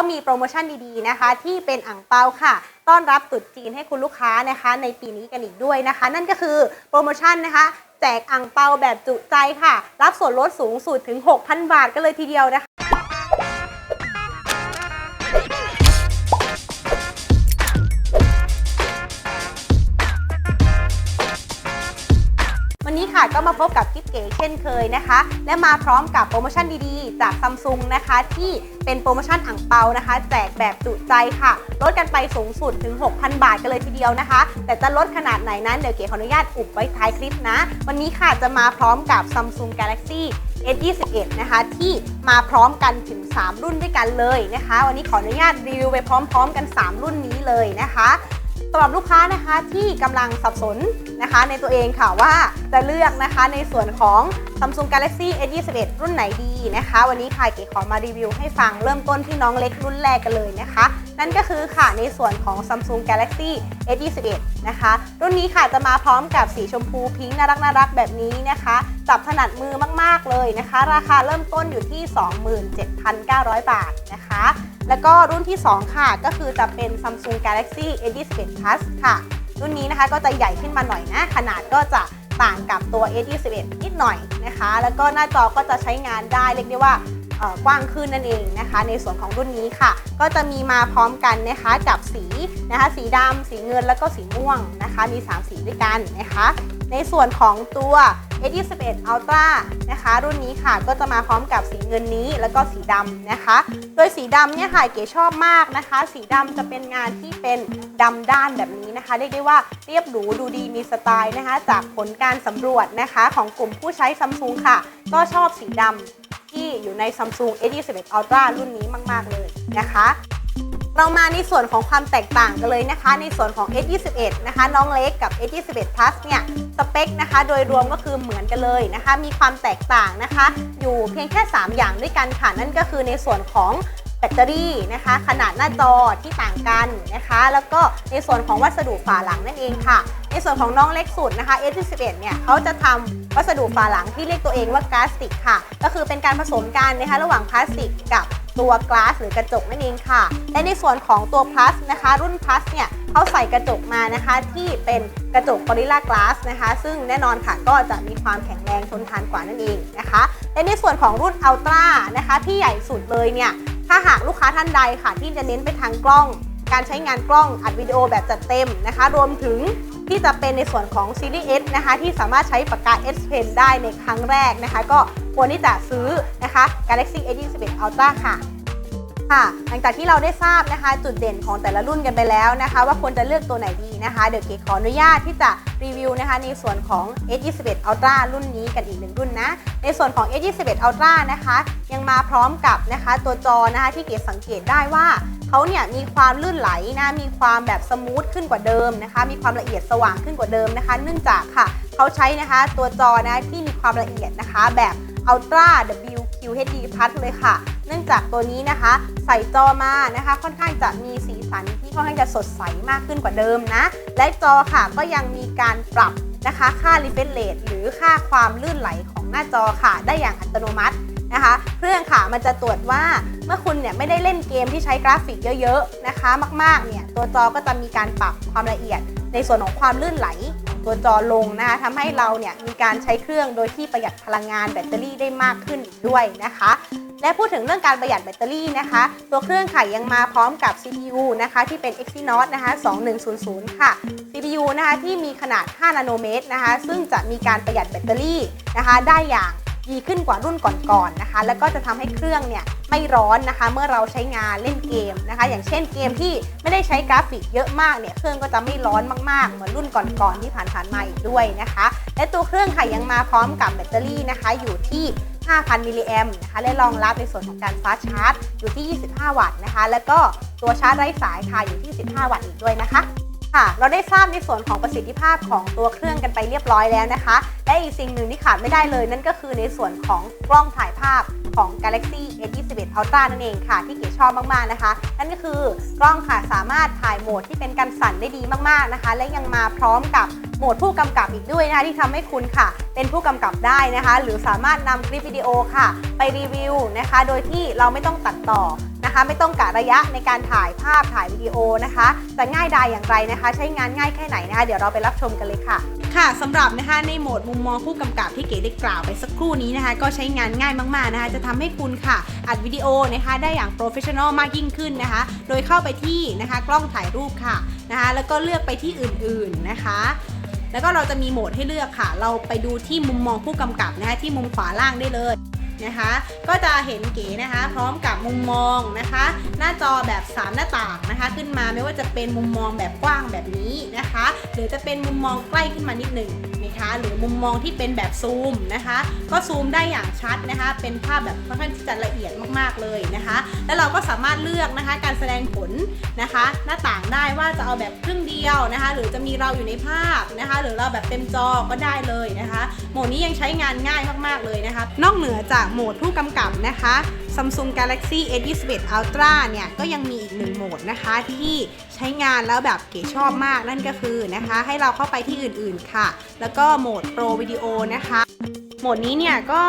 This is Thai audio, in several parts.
ก็มีโปรโมชั่นดีๆนะคะ ที่เป็นอ่างเปาค่ะ ต้อนรับตรุษจีนให้คุณลูกค้านะคะ ในปีนี้กันอีกด้วยนะคะ นั่นก็คือโปรโมชั่นนะคะ แจกอ่างเปาแบบจุใจค่ะ รับส่วนลดสูงสุดถึง 6,000 บาทกันเลยทีเดียวนะคะ ค่ะ ก็มาพบกับกิ๊บเก๋เช่นเคยนะคะ และมาพร้อมกับโปรโมชั่นดีๆ จากซัมซุงนะคะ ที่เป็นโปรโมชั่นอ่างเปานะคะ แจกแบบจุใจค่ะ ลดกันไปสูงสุดถึง 6,000 บาทกันเลยทีเดียวนะคะ แต่จะลดขนาดไหนนั้นเดี๋ยวเก๋ขออนุญาตอุบไว้ท้ายคลิปนะ วันนี้ค่ะจะมาพร้อมกับ Samsung Galaxy S21 นะคะที่มาพร้อมกันถึง 3 รุ่นด้วยกันเลยนะคะ วันนี้ขออนุญาตรีวิวไปพร้อม ๆ กัน 3 รุ่นนี้เลยนะคะ สำหรับลูกค้านะคะที่กำลังสับสนนะคะในตัวเองค่ะว่าจะเลือกนะคะในส่วนของ Samsung Galaxy S21 รุ่นไหนดีนะคะ วันนี้ค่ะเก๋ขอมารีวิวให้ฟังเริ่มต้นที่น้องเล็กรุ่นแรกกันเลยนะคะ นั่นก็คือค่ะในส่วนของ Samsung Galaxy S21 นะคะ รุ่นนี้ค่ะจะมาพร้อมกับสีชมพูพิงค์น่ารักน่ารักแบบนี้นะคะ จับถนัดมือมากๆเลยนะคะ ราคาเริ่มต้นอยู่ที่ 27,900 บาทนะคะ แล้วก็รุ่นที่ 2 ค่ะก็คือจะเป็น Samsung Galaxy S21 Plus ค่ะ รุ่นนี้นะคะก็จะใหญ่ขึ้นมาหน่อยนะขนาดก็จะ ต่างกับตัว S21 นิดหน่อยนะคะ แล้วก็หน้าจอก็จะใช้งานได้เรียกได้ว่ากว้างขึ้นนั่นเองนะคะ ในส่วนของรุ่นนี้ค่ะ ก็จะมีมาพร้อมกันนะคะกับสีนะคะ สีดำสีเงินแล้วก็สีม่วงนะคะ มี 3 สีด้วยกันนะคะ ในส่วนของตัว S21 Ultra นะคะ รุ่นนี้ค่ะก็จะมาพร้อมกับสีเงินนี้แล้วก็สีดำนะคะ โดยสีดำเนี่ยค่ะเก๋ชอบมากนะคะ สีดำจะเป็นงานที่เป็นดำด้านแบบนี้นะคะ เรียกได้ว่าเรียบหรูดูดีมีสไตล์นะคะ จากผลการสำรวจนะคะ ของกลุ่มผู้ใช้ซัมซุงค่ะ ก็ชอบสีดำที่อยู่ใน Samsung S21 Ultra รุ่นนี้มาก ๆ เลยนะคะ เรามาในส่วนของความแตกต่างกันเลยนะคะ ในส่วนของ S21 นะคะ น้องเล็กกับ S21 Plus เนี่ยสเปคนะคะ โดยรวมก็คือเหมือนกันเลยนะคะ มีความแตกต่างนะคะ อยู่เพียงแค่ 3 อย่างด้วยกันค่ะ นั่นก็คือในส่วนของแบตเตอรี่นะคะ ขนาดหน้าจอที่ต่างกันนะคะ แล้วก็ในส่วนของวัสดุฝาหลังนั่นเองค่ะ ในส่วนของน้องเล็กสุดนะคะ S21 เนี่ยเขาจะทำวัสดุฝาหลังที่เรียกตัวเองว่าพลาสติกค่ะ ก็คือเป็นการผสมกันนะคะระหว่างพลาสติกกับ ตัวกลาสหรือกระจกนั่นเองค่ะ และในส่วนของตัว plus นะคะ รุ่น plus เนี่ยเขาใส่กระจกมานะคะที่เป็นกระจก Gorilla Glass นะคะ ซึ่งแน่นอนค่ะก็จะมีความแข็งแรงทนทานกว่านั่นเองนะคะและในส่วนของรุ่น Ultra นะคะ ที่ใหญ่สุดเลยเนี่ยถ้าหากลูกค้าท่านใดค่ะ ที่จะเน้นไปทางกล้อง การใช้งานกล้องอัดวิดีโอแบบจัดเต็มนะคะ รวมถึง ที่จะเป็นในส่วนของซีรีส์ S นะคะ ที่สามารถใช้ปากกา S Pen ได้ในครั้งแรกนะคะ ก็ควรที่จะซื้อนะคะ Galaxy S21 Ultra ค่ะค่ะหลังจากที่เราได้ทราบนะคะ จุดเด่นของแต่ละรุ่นกันไปแล้วนะคะ ว่าควรจะเลือกตัวไหนดีนะคะเดี๋ยวเก๋ขออนุญาตที่จะรีวิวนะคะ ในส่วนของ S21 Ultra รุ่นนี้กันอีกหนึ่งรุ่นนะ ในส่วนของ S21 Ultra นะคะ ยังมาพร้อมกับนะคะ ตัวจอนะคะที่เก๋สังเกตได้ว่า เขาเนี่ยมีความลื่นไหลนะมีความแบบสมูทขึ้นกว่าเดิมนะคะ มีความละเอียดสว่างขึ้นกว่าเดิมนะคะ เนื่องจากค่ะเขาใช้นะคะตัวจอนะที่มีความละเอียดนะคะ แบบ Ultra WQHD Plus เลยค่ะ เนื่องจากตัวนี้นะคะ ใส่จอมานะคะ ค่อนข้างจะมีสีสันที่ค่อนข้างจะสดใสมากขึ้นกว่าเดิมนะ และจอค่ะก็ยังมีการปรับนะคะ ค่า refresh rate หรือค่าความลื่นไหลของหน้าจอค่ะ ได้อย่างอัตโนมัติ นะคะ เครื่องค่ะมันจะตรวจว่าเมื่อคุณเนี่ยไม่ได้เล่นเกมที่ใช้กราฟิกเยอะๆนะคะ มากๆเนี่ยตัวจอก็จะมีการปรับความละเอียด ในส่วนของความลื่นไหลตัวจอลงนะคะทำให้เราเนี่ยมีการใช้เครื่องโดยที่ประหยัดพลังงานแบตเตอรี่ได้มากขึ้นอีกด้วยนะคะ และพูดถึงเรื่องการประหยัดแบตเตอรี่นะคะ ตัวเครื่องค่ะยังมาพร้อมกับ CPU นะคะที่เป็น Exynos นะคะ2100 ค่ะ CPU นะคะที่มีขนาด 5 นาโนเมตรนะคะ ซึ่งจะมีการประหยัดแบตเตอรี่นะคะได้อย่าง ดีขึ้นกว่ารุ่นก่อนๆนะคะ แล้วก็จะทำให้เครื่องเนี่ยไม่ร้อนนะคะ เมื่อเราใช้งานเล่นเกมนะคะ อย่างเช่นเกมที่ไม่ได้ใช้กราฟิกเยอะมากเนี่ยเครื่องก็จะไม่ร้อนมากๆ เหมือนรุ่นก่อนๆที่ผ่านๆมาอีกด้วยนะคะ และตัวเครื่องค่ะยังมาพร้อมกับแบตเตอรี่นะคะ อยู่ที่ 5,000 มิลลิแอมนะคะและรองรับในส่วนของการฟาสชาร์จ อยู่ที่ 25 วัตต์นะคะ แล้วก็ตัวชาร์จไร้สายค่ะอยู่ที่ 15 วัตต์อีกด้วยนะคะ ค่ะ เราได้ทราบในส่วนของประสิทธิภาพของตัวเครื่องกันไปเรียบร้อยแล้วนะคะ และอีกสิ่งหนึ่งที่ขาดไม่ได้เลยนั่นก็คือในส่วนของกล้องถ่ายภาพของ Galaxy S21 Ultra นั่นเองค่ะ ที่เก๋ชอบมากๆนะคะ นั่นก็คือกล้องค่ะสามารถถ่ายโหมดที่เป็นการสั่นได้ดีมากๆนะคะ และยังมาพร้อมกับโหมดผู้กำกับอีกด้วยนะคะที่ทำให้คุณค่ะ เป็นผู้กำกับได้นะคะ หรือสามารถนำคลิปวิดีโอค่ะ ไปรีวิวนะคะ โดยที่เราไม่ต้องตัดต่อ ไม่ต้องกะระยะในการถ่ายภาพถ่ายวิดีโอนะคะ จะง่ายดายอย่างไรนะคะ ใช้งานง่ายแค่ไหนนะคะ เดี๋ยวเราไปรับชมกันเลยค่ะ ค่ะสำหรับนะคะในโหมดมุมมองผู้กำกับที่เก๋ได้กล่าวไปสักครู่นี้นะคะ ก็ใช้งานง่ายมากๆนะคะ จะทำให้คุณค่ะ อัดวิดีโอนะคะได้อย่างโปรเฟชชั่นอลมากยิ่งขึ้นนะคะ โดยเข้าไปที่นะคะกล้องถ่ายรูปค่ะนะคะแล้วก็เลือกไปที่อื่นๆนะคะแล้วก็เราจะมีโหมดให้เลือกค่ะ เราไปดูที่มุมมองผู้กำกับนะคะที่มุมขวาล่างได้เลย นะคะ ก็จะเห็นเก๋นะคะ พร้อมกับมุมมองนะคะ หน้าจอแบบ 3 หน้าต่างนะคะ ขึ้นมาไม่ว่าจะเป็นมุมมองแบบกว้างแบบนี้นะคะ หรือจะเป็นมุมมองใกล้ขึ้นมานิดหนึ่งนะคะ หรือมุมมองที่เป็นแบบซูมนะคะ ก็ซูมได้อย่างชัดนะคะ เป็นภาพแบบค่อนข้างที่จะละเอียดมากๆเลยนะคะ แล้วเราก็สามารถเลือกนะคะ การแสดงผลนะคะ หน้าต่างได้ว่าจะเอาแบบครึ่งเดียวนะคะ หรือจะมีเราอยู่ในภาพนะคะ หรือเราแบบเต็มจอก็ได้เลยนะคะ โหมดนี้ยังใช้งานง่ายมากๆเลยนะคะ นอกเหนือจากโหมดผู้กำกับนะคะ Samsung Galaxy S21 Ultra เนี่ยก็ยังมีอีกหนึ่งโหมดนะคะ ที่ใช้งานแล้วแบบเก๋ชอบมากนั่นก็คือนะคะ ให้เราเข้าไปที่อื่นๆค่ะ แล้วก็โหมด Pro Video นะคะ โหมดนี้เนี่ยก็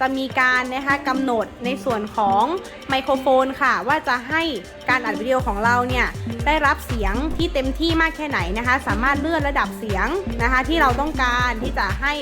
จะมีการนะคะกำหนดในส่วนของไมโครโฟนค่ะ ว่าจะให้การอัดวิดีโอของเราเนี่ยได้รับเสียงที่เต็มที่มากแค่ไหนนะคะ สามารถเลื่อนระดับเสียงนะคะ ที่เราต้องการที่จะให้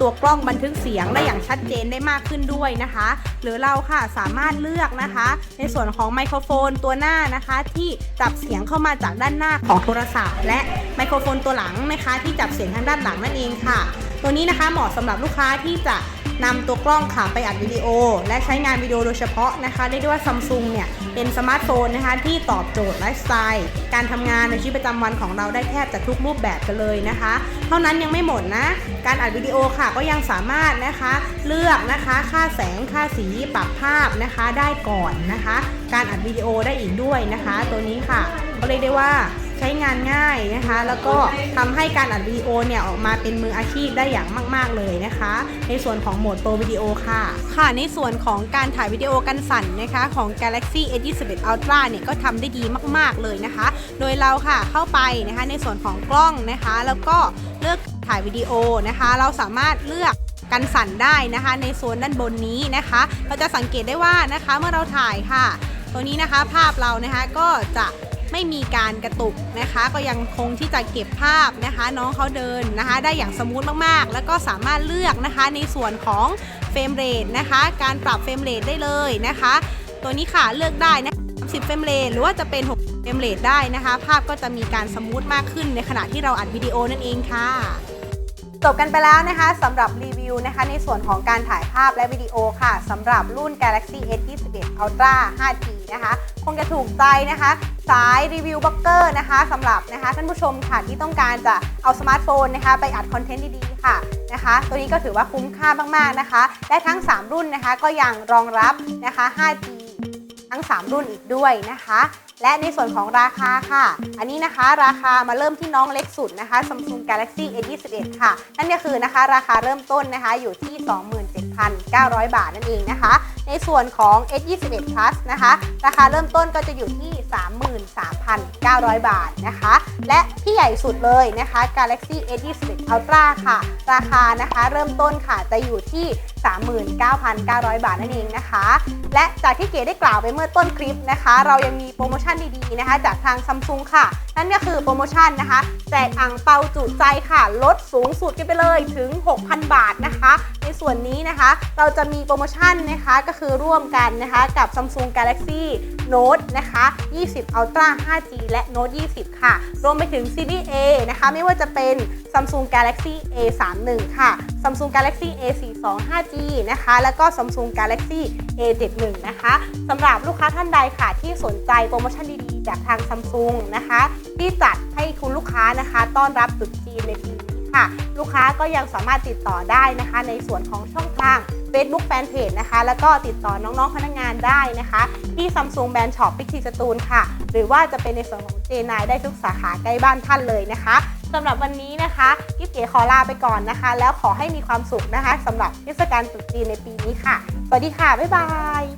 ตัวกล้องบันทึกเสียงได้อย่างชัดเจนได้มากขึ้นด้วยนะคะ หรือเราค่ะสามารถเลือกนะคะ ในส่วนของไมโครโฟนตัวหน้านะคะ ที่จับเสียงเข้ามาจากด้านหน้าของโทรศัพท์ และไมโครโฟนตัวหลังนะคะ ที่จับเสียงทางด้านหลังนั่นเองค่ะ ตัวนี้นะคะเหมาะสำหรับลูกค้าที่จะนำตัวกล้องค่ะไปอัดวิดีโอ และใช้งานวิดีโอโดยเฉพาะนะคะเรียกได้ว่าซัมซุงเนี่ยเป็นสมาร์ทโฟนนะคะที่ตอบโจทย์ไลฟ์สไตล์การทำงานในชีวิตประจำวันของเราได้แทบจะทุกรูปแบบกันเลยนะคะ เท่านั้นยังไม่หมดนะ การอัดวิดีโอค่ะก็ยังสามารถนะคะ เลือกนะคะค่าแสงค่าสีปรับภาพนะคะได้ก่อนนะคะ การอัดวิดีโอได้อีกด้วยนะคะ ตัวนี้ค่ะก็เรียกได้ว่า ใช้งานง่ายนะคะ แล้วก็ทำให้การอัดวิดีโอเนี่ยออกมาเป็นมืออาชีพได้อย่างมาก ๆเลยนะคะ ในส่วนของโหมดโปรวิดีโอค่ะ ค่ะในส่วนของการถ่ายวิดีโอกันสั่นนะคะของ Galaxy S21 Ultra เนี่ยก็ทำได้ดีมาก ๆเลยนะคะ โดยเราค่ะเข้าไปนะคะในส่วนของกล้องนะคะ แล้วก็เลือกถ่ายวิดีโอนะคะ เราสามารถเลือกกันสั่นได้นะคะ ในโซนด้านบนนี้นะคะ เราจะสังเกตได้ว่านะคะเมื่อเราถ่ายค่ะ ตัวนี้นะคะภาพเรานะคะก็จะ ไม่มีการกระตุกนะคะ ก็ยังคงที่จะเก็บภาพนะคะ น้องเขาเดินนะคะ ได้อย่างสมูทมากๆ แล้วก็สามารถเลือกนะคะในส่วนของเฟรมเรทนะคะ การปรับเฟรมเรทได้เลยนะคะ ตัวนี้ค่ะเลือกได้นะ10เฟรมเรทหรือว่าจะเป็น6เฟรมเรทได้นะคะ ภาพก็จะมีการสมูทมากขึ้นในขณะที่เราอัดวิดีโอนั่นเองค่ะจบกันไปแล้วนะคะสำหรับรีวิวนะคะ ในส่วนของการถ่ายภาพและวิดีโอค่ะสำหรับรุ่น Galaxy S21 Ultra 5G นะคะ คงจะถูกใจนะคะ สายรีวิวบล็อกเกอร์นะคะสำหรับนะคะท่านผู้ชมค่ะที่ต้องการจะเอาสมาร์ทโฟนนะคะ ไปอัดคอนเทนต์ดีๆค่ะนะคะ ตัวนี้ก็ถือว่าคุ้มค่ามากๆนะคะ และทั้ง 3 รุ่นนะคะก็ยังรองรับนะคะ 5G ทั้ง 3 รุ่นอีกด้วยนะคะ และในส่วนของราคาค่ะ อันนี้นะคะราคามาเริ่มที่น้องเล็กสุดนะคะ Samsung Galaxy S21 ค่ะ นั่นก็คือนะคะราคาเริ่มต้นนะคะอยู่ที่ 27,900 บาทนั่นเองนะคะ ในส่วนของ S21 Plus นะคะ ราคาเริ่มต้นก็จะอยู่ที่ 33,900 บาทนะคะ และที่ใหญ่สุดเลยนะคะ Galaxy S21 Ultra ค่ะ ราคานะคะเริ่มต้นค่ะจะอยู่ที่ 39,900 บาทนั่นเองนะคะ และจากที่เก๋ได้กล่าวไปเมื่อต้นคลิปนะคะ เรายังมีโปรโมชั่นดีๆนะคะ จากทางซัมซุงค่ะ นั่นก็คือโปรโมชั่นนะคะ แจกอ่างเปาจุใจค่ะ ลดสูงสุดกันไปเลยถึง 6,000 บาทนะคะ ส่วนนี้นะคะ เราจะมีโปรโมชั่นนะคะก็คือร่วมกันนะคะกับ Samsung Galaxy Note นะคะ 20 Ultra 5G และ Note 20 ค่ะ รวมไปถึง Series A นะคะ ไม่ว่าจะเป็น Samsung Galaxy A31 ค่ะ Samsung Galaxy A42 5G นะคะ แล้วก็ Samsung Galaxy A71 นะคะสำหรับลูกค้าท่านใดค่ะ ที่สนใจโปรโมชั่นดีๆ จากทาง Samsung นะคะ ที่จัดให้คุณลูกค้านะคะ ต้อนรับตรุษจีนในปี ค่ะ ลูกค้าก็ยังสามารถติดต่อได้นะคะ ในส่วนของช่องทาง Facebook Fanpage นะคะ แล้วก็ติดต่อน้องๆพนักงานได้นะคะ ที่ Samsung Brand Shop พิกซีสตูลค่ะ หรือว่าจะเป็นในส่วนของ J9 ได้ทุกสาขาใกล้บ้านท่านเลยนะคะสำหรับวันนี้นะคะกิ๊บเก๋ขอลาไปก่อนนะคะ แล้วขอให้มีความสุขนะคะสำหรับเทศกาลตรุษจีนในปีนี้ค่ะ สวัสดีค่ะ บ๊ายบาย